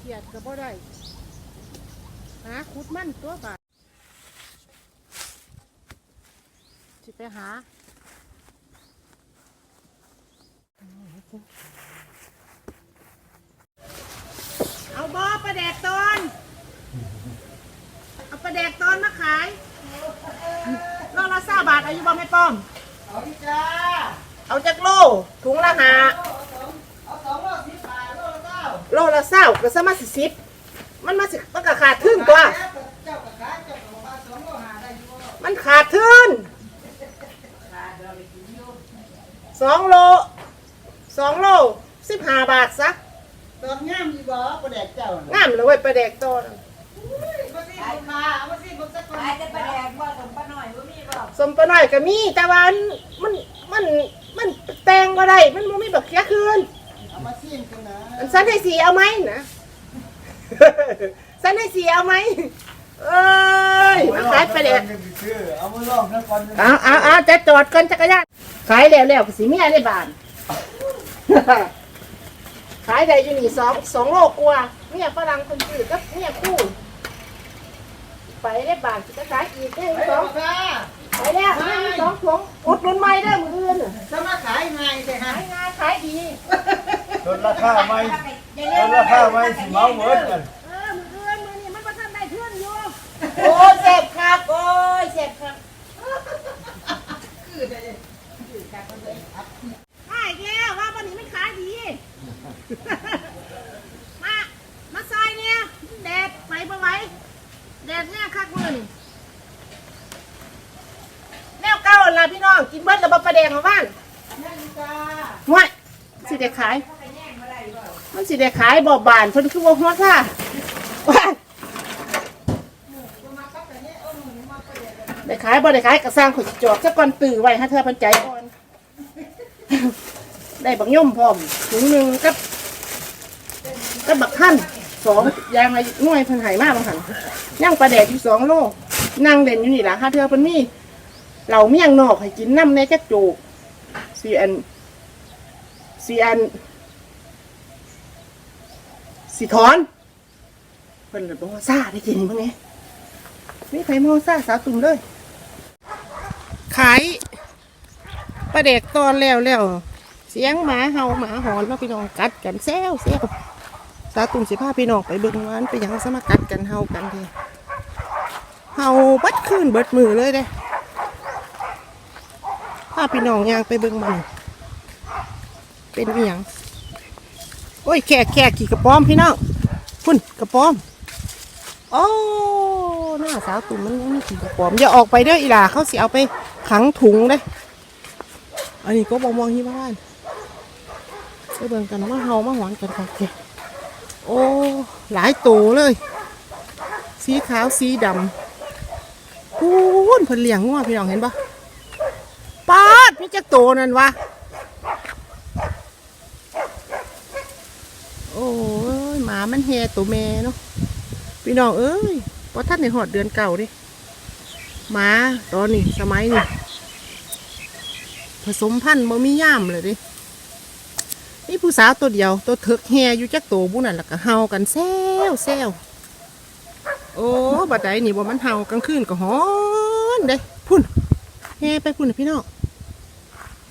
ขียดก็บ่ได้หาขุดมันตัวบาดสิไปหาเอาบอปลาแดกตอนเอาปลาแดกตอนมาขายโลละสาบาทอายุบ่ไม่ป้อม เอาดิจ้า เอาจากโลถุงละหาเอาสองโลสิบบาทโลละเก้า โลละเศร้าก็สมาสิสิบมันมาสิมันก็ขาดทึ้นกว่าเจ้ากับขายเจ้ากับมาสองโลหาได้อยู่บ่มันขาดทึ้นขาดเดี๋ยวไปกินอยู่สองโลสองโลสิบห้าบาทซะตอนงามอยู่บ่ประแดกเจ้าน่ะงามเลยเว้ยปลาแดกตอนมาสิลูกค้าเอามาสิผมสักคนขายแต่ปลาแดกบ่สมปลาหน่อยบ่มีบ่สมปลาน้อยก็มีแต่ว่ามันมันมันแตงมาได้มันบ่มีบักเคียคืน สันให้สีเอาไหมนะสันให้สีเอาไหมเอ้ยมาขายปลาแดกเอามาลองนะก่อนเอาเอาเอาจะจอดก่อนจักรยานขายแล้วแล้วก็สิเมียได้บานขายได้อยู่นี่สองสองโลกว่าเมียฝรั่งคนจืดกับเมียคู่ ไปได้บานสิจะขายอีกได้ไปสองลูกค้าไปแล้วเมียมีสองถุงอุดหนุนไม่ได้อมืออื่นน่ะจะมาขายไงแต่ฮะขายงานขายดี ลดราคาไหมลดราคาไหมสิเมาเบิดกันเออมืออื่นมือนี่มันประทันได้เพื่อนอยู่โอ้เจ็บครับโอ้ยเจ็บครับคือได้คือการคนเลยครับใช่แล้วว่าวันนี้มันขายดีมามาซอยเนี่ยแดดไปบ่ไหว้แดดเนี่ยคักมือนี่แนวเก่าล่ะพี่น้องกินเบิดแล้วบ่ประแดงมาบ้านนั่นจ้าห่วยสิได้ขาย มันสิได้ขายบ่บานเพิ่นคือบ่ฮอดค่ะว้าได้ขายบ่ได้ขายก็สร้างขอยสิจอบซะก่อนตื้อไว้ให้เธอเพิ่นใจก่อน ได้บักย่อมพร้อมถุงหนึงกับกับบักท่านสองยางละหน่วยเพิ่นให้มาบางหันย่างปลาแดดอยู่สองโลนั่งเล่นอยู่นี่ล่ะค่ะเธอเพิ่นมีเหล่าเมี่ยงนอกให้กินน้ำในจักโจกสีอันสีอัน สีถอนเพิ่นเลยบอกว่าซาได้กินบ้างไงนี่ไข่มอซาสาวตุ่มเลย ขายปลาเด็กตอนแล้วแล้วเสียงหมาเห่าหมาหอนแล้วพี่น้องกัดกันแซวแซวสาวตุ่มสิพาพี่น้องไปเบิ่งวามันไปยังสมากัดกันเห่ากันทีเห่าบัดขึ้นเบิดมือเลยเด้พาพี่น้องยางไปเบิ่งมันเป็นอีหยัง โอ้ยแขกแขกขี่กระป๋อมพี่น้องพุ่นกระป๋อมโอ้หน้าสาวตุ่มมันยังมีขี่กระป๋อมอย่าออกไปเด้ออีหล่าเขาสิเอาไปขังถุงเด้อันนี้ก็บอมองที่บ้านไปเบิ่งกันว่าเฮามาหวานกันค่ะแกโอ้หลายตัวเลย สีขาวสีดำพูนเพิ่นเลี้ยงงัวพี่น้องเห็นปะปาดมีจักโตนั่นวะ โอ้ยห มามันแฮตัวแม่เนาะพี่น้องเอ้ยพอท่านในหอดเดือนเก่าดิหมาตอนนี้สมัยนี้ผสมพันธุ์บ่มีย่ามเลยดินี่ผู้สาวตัวเดียว ตัวเถิกแฮอยู่จักตัวบุนั่นแล้วก็เฮากันแซวแซวโอ้บัดใดนี่บ่มันเฮากลางคืนก็หอนเด้พุ่นแฮไปพุ่นน่ะพี่น้อง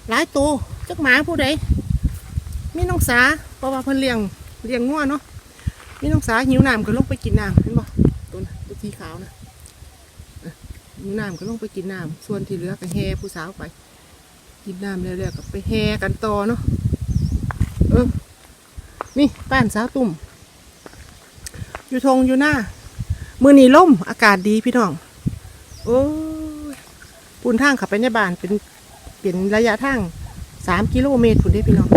หลายตัวจักหมาผู้ใดมีน้องสาเพราะว่าเพิ่นเลี้ยงเลี้ยงงัวเนาะ มีน้องสาหิวน้ำก็ลงไปกินน้ำเห็นบ่ตัวนะตัวสีขาวนะเอ้อหิวน้ำก็ลงไปกินน้ำส่วนที่เหลือก็แห่ผู้สาวไป กินน้ำแล้วๆก็ไปแห่กันต่อเนาะเออนี่บ้านสาวตุ่ม อยู่ทงอยู่หน้ามือนีล่มอากาศดีพี่น้อง โอ้ปูนทางขับไปในบ้านเป็นเป็นระยะทางสามกิโลเมตรพุ่นได้พี่น้อง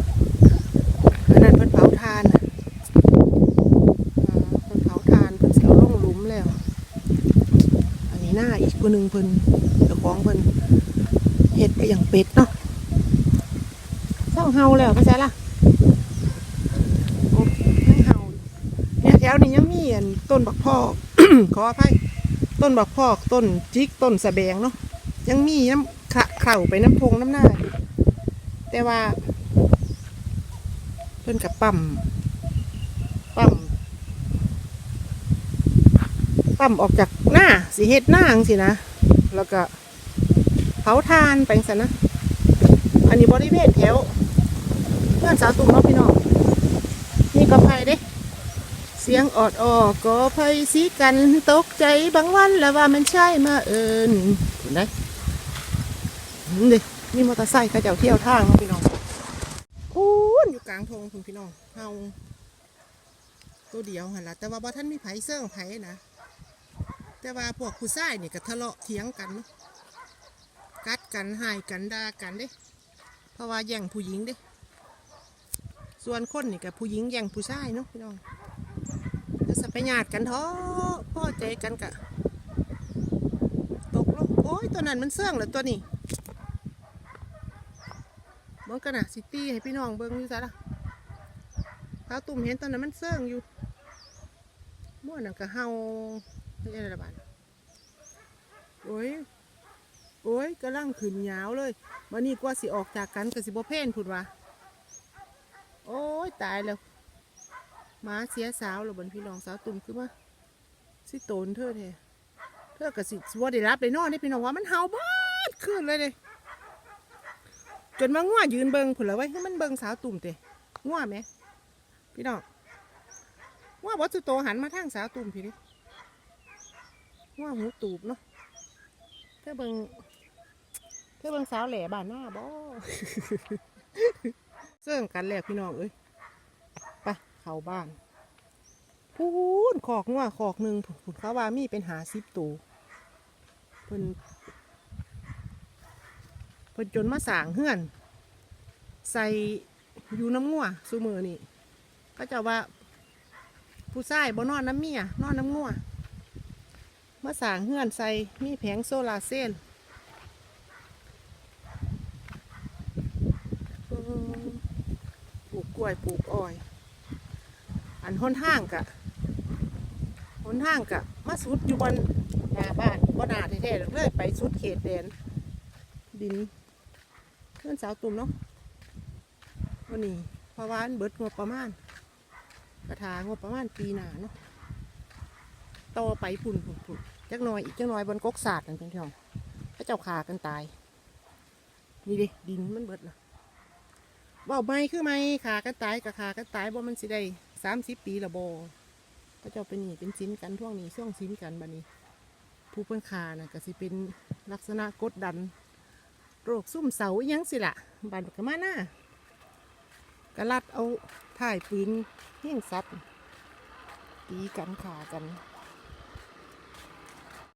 อันนั้นเพิ่นเผาทานน่ะอ่าเพิ่นเผาทานเพิ่นสิเอาลงหลุมแล้ว อันนี้ หน้าอีกคนหนึ่งเพิ่นเจ้าของเพิ่นเฮ็ดไปอย่างเป็ดเนาะเศร้าเฮาแล้วไปใช่ล่ะโอ้ยังเฮาเนี่ยแถวนี้ยังมีอันต้นบักพอกขออภัยต้นบักพอกต้นจิกต้นสะแบงเนาะยังมีน้ำขะเข่าไปน้ำพงน้ำหน้า แต่ว่าเพิ่นกับปั๊ม ปั๊มออกจากหน้าสีเฮ็ดหน้างสินะ แล้วก็เผาทานไปสันนะ อันนี้บริเวณแถวเพื่อนสาวตุ่มเนาะพี่น้องนี่ก็ไผ่เด้ เสียงออดออกก็ไผ่สีกันตกใจบางวันแล้วว่ามันใช่มาเอิญเห็นไหมนี่มีมอเตอร์ไซค์เขาเจ้าเที่ยวทางเนาะพี่น้องพูนอยู่กลางทงคุณพี่น้องเฮาตัวเดียวหันละแต่ว่าบ่ท่านมีไผเสื่อไผนะ แต่ว่าพวกผู้ชายนี่ก็ทะเลาะเถียงกัน กัดกันหายกันด่ากันเด้ เพราะว่าแย่งผู้หญิงเด้ ส่วนคนนี่กับผู้หญิงแย่งผู้ชายเนาะพี่น้องแล้วสัพยาดกันท้อพ่อใจกันกะตกลงโอ้ยตัวนั้นมันเสื่องเหรอตัวนี้เบิ่งกันนะสิตี้ให้พี่น้องเบิ่งอยู่ซะละข้าตุ่มเห็นตอนนั้นมันเสื่องอยู่มั่วนนั่นก็เฮา ไม่ใช่ระบาดโอ้ยโอ้ยกำลังขึ้นยาวเลยวันนี้กว่าสิออกจากกันก็สิบ่เพ่นพูดว่าโอ้ยตายแล้วหมาเสียสาวแล้วบนพี่น้องสาวตุ่มคือว่าสิโตนเธอแท้เธอก็สิบ่ได้รับได้นอนได้พี่น้องว่ามันเห่าบ้ดขึ้นเลยเลยจนว่าง่วยืนเบิงผุนละไว้ให้มันเบิงสาวตุ่มเตะง่วไหมพี่น้องง่วบอสุโตหันมาทางสาวตุ่มพี่ดิ ง่วหูตูบเนาะเธอเบิงเธอเบิงสาวแหล่บ้านหน้าบ่เสื่องกันแหล้วพี่น้องเอ้ยไปเข้าบ้านพูนขอกงัวขอกหนึ่งผุนเขาว่ามีเป็นหาสิบตัวเพิ่นเพิ่นจนมาสางเฮือน ใส่อยู่น้ำงัวซูมือนี่ก็จะว่าผู้ชายบ่นอนน้ำเมียนอนน้ำงัว มาสางเฮือนใส่มีแผงโซลาเซลล์ปลูกกล้วยปลูกอ้อย อันห้นห้างกะห้นห้างกะมาสุดอยู่บนหน้าบ้านบนหน้าแท้ๆเลยไปสุดเขตแดน ดินเพื่อนสาวตุ่มเนาะวันนี้พราะวันเบิดงบประมาณกระถางบประมาณปีหนาเนาะ ต่อไปพุ่นพุ่นพุ่นจักหน่อยอีกจักหน่อยบนกกศาสตร์นั่นเพียงเท่าพระเจ้าขากันตาย นี่ดิดินมันเบิดนะเว่าไม่คือไม่ขากันตายกับขากันตายบ่มันสิได้สามสิบปีละบพระเจ้าเป็นหนี่เป็นสินกันท่วงนี้ช่วงสินกันบัดนี้ ผู้เพิ่นขาน่ะก็สิเป็นลักษณะกดดัน โรคซุ่มเสาอิหยังสิละบานกมาหน้ากระลัดเอาถ่ายปืนเฮี้ยงสัตว์ตีกันขากัน